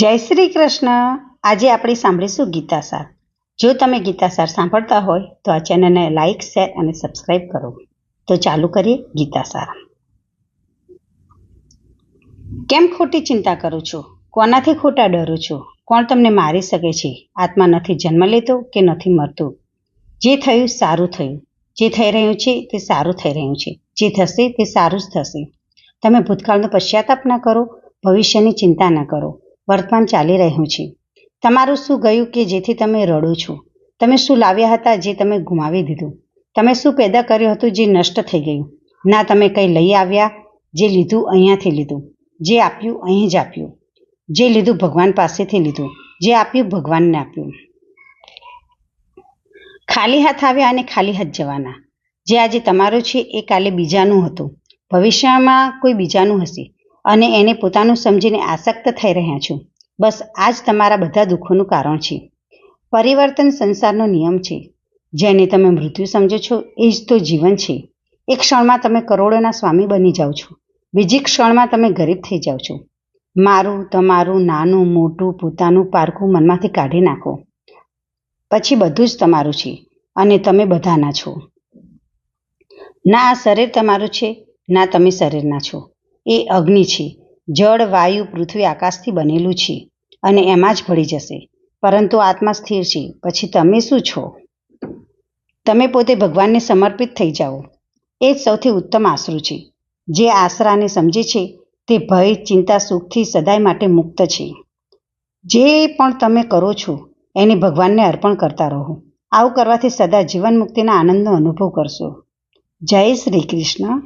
જય શ્રી કૃષ્ણ. આજે આપણે સાંભળીશું ગીતાસાર જો તમે ગીતાસાર સાંભળતા હોય તો આ ચેનલને લાઈક, શેર અને સબસ્ક્રાઈબ કરો. તો ચાલુ કરીએ ગીતાસાર કેમ ખોટી ચિંતા કરું છું? કોનાથી ખોટા ડરું છું? કોણ તમને મારી શકે છે? આત્મા નથી જન્મ લેતો કે નથી મરતું? જે થયું સારું થયું. જે થઈ રહ્યું છે તે સારું થઈ રહ્યું છે. જે થશે તે સારું જ થશે. તમે ભૂતકાળનો પશ્ચાતાપ ન કરો, ભવિષ્યની ચિંતા ન કરો. વર્તમાન ચાલી રહ્યું છે. તમારું શું ગયું કે જેથી તમે રડો છો? તમે શું લાવ્યા હતા જે તમે ગુમાવી દીધું? તમે શું પેદા કર્યું હતું જે નષ્ટ થઈ ગયું? ના, તમે કંઈ લઈ આવ્યા જે લીધું અહીંયાથી લીધું, જે આપ્યું અહીં જ આપ્યું, જે લીધું ભગવાન પાસેથી લીધું, જે આપ્યું ભગવાનને આપ્યું. ખાલી હાથ આવ્યા અને ખાલી હાથ જવાના. જે આજે તમારું છે એ કાલે બીજાનું હતું. ભવિષ્યમાં કોઈ બીજાનું હશે. અને એને પોતાનું સમજીને આસક્ત થઈ રહ્યા છો. બસ આ જ તમારા બધા દુઃખોનું કારણ છે. પરિવર્તન સંસારનો નિયમ છે. જેને તમે મૃત્યુ સમજો છો, એ જ તો જીવન છે. એક ક્ષણમાં તમે કરોડોના સ્વામી બની જાઓ છો. બીજી ક્ષણમાં તમે ગરીબ થઈ જાઓ છો. મારું, તમારું, નાનું, મોટું, પોતાનું, પારખું મનમાંથી કાઢી નાખો. પછી બધું જ તમારું છે અને તમે બધાના છો. ના આ શરીર તમારું છે, ના તમે શરીરના છો. એ અગ્નિ છે. જળ, વાયુ, પૃથ્વી, આકાશથી બનેલું છે અને એમાં જ ભળી જશે. પરંતુ આત્મા સ્થિર છે. પછી તમે શું છો? તમે પોતે ભગવાનને સમર્પિત થઈ જાઓ. એ જ સૌથી ઉત્તમ આશરું છે. જે આશરાને સમજે છે, તે ભય, ચિંતા, સુખથી સદાય માટે મુક્ત છે. જે પણ તમે કરો છો, એને ભગવાનને અર્પણ કરતા રહો. આવું કરવાથી સદા જીવન મુક્તિના આનંદનો અનુભવ કરશો. જય શ્રી કૃષ્ણ.